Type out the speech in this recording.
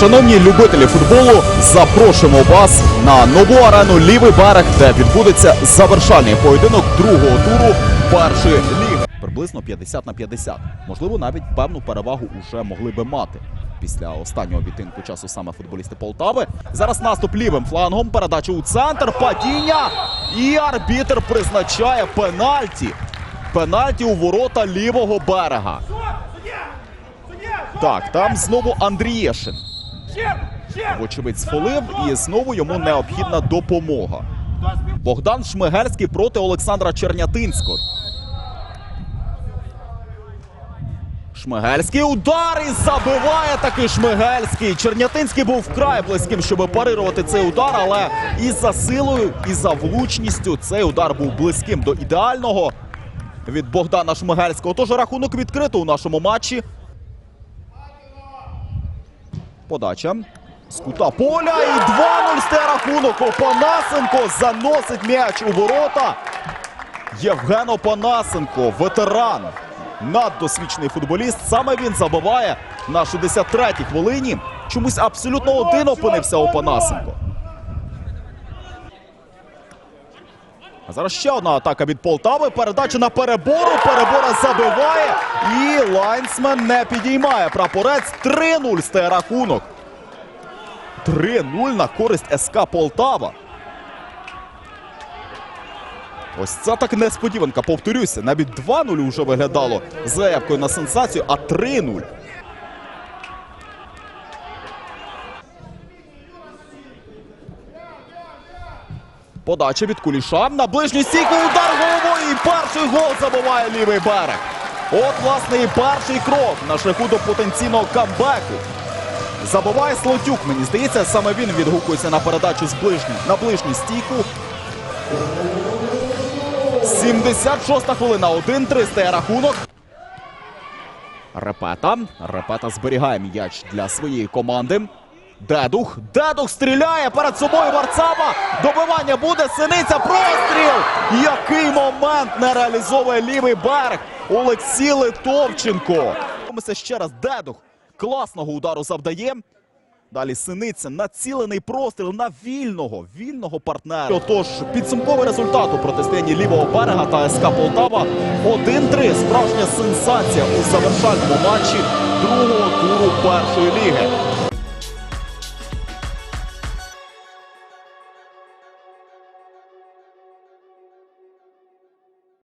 Шановні любителі футболу, запрошуємо вас на нову арену Лівий берег, де відбудеться завершальний поєдинок другого туру першої ліги. Приблизно 50 на 50. Можливо, навіть певну перевагу уже могли би мати. Після останнього відтинку часу саме футболісти Полтави. Зараз наступ лівим флангом, передача у центр, падіння. І арбітр призначає пенальті. Пенальті у ворота лівого берега. Так, там знову Андрієшин. Вочевидь, сфолив, і знову йому необхідна допомога. Богдан Шмигельський проти Олександра Чернятинського. Шмигельський удар і забиває таки Шмигельський. Чернятинський був вкрай близьким, щоб парирувати цей удар, але і за силою, і за влучністю цей удар був близьким до ідеального від Богдана Шмигельського. Тож рахунок відкрито у нашому матчі. Подача. З кута поля і 2-0 сте рахунок. Опанасенко заносить м'яч у ворота. Євген Опанасенко, ветеран, наддосвідчений футболіст. Саме він забиває на 63-й хвилині. Чомусь абсолютно один опинився Опанасенко. А зараз ще одна атака від Полтави. Передача на перебору. Перебора забиває. І лайнсмен не підіймає. Прапорець 3-0 стає рахунок. 3-0 на користь СК Полтава. Ось це так несподіванка. Повторюся, навіть 2-0 вже виглядало заявкою на сенсацію, а 3-0. Подача від Куліша. На ближню стійку удар головою. І перший гол забиває лівий берег. От, власне, і перший крок на шляху до потенційного камбеку. Забиває Слотюк. Мені здається, саме він відгукується на передачу з ближню, на ближню стійку. 76-та хвилина. 1-3 стає рахунок. Репета. Репета зберігає м'яч для своєї команди. Дедух. Дедух стріляє перед собою Варцаба. Добивання буде. Синиця. Простріл. Який момент не реалізовує лівий берег. Олексій Литовченко. Це ще раз Дедух. Класного удару завдає. Далі Синиця націлений простріл на вільного, вільного партнера. Отож, підсумковий результат у протистоянні лівого берега та СК Полтава 1-3. Справжня сенсація у завершальному матчі другого туру першої ліги.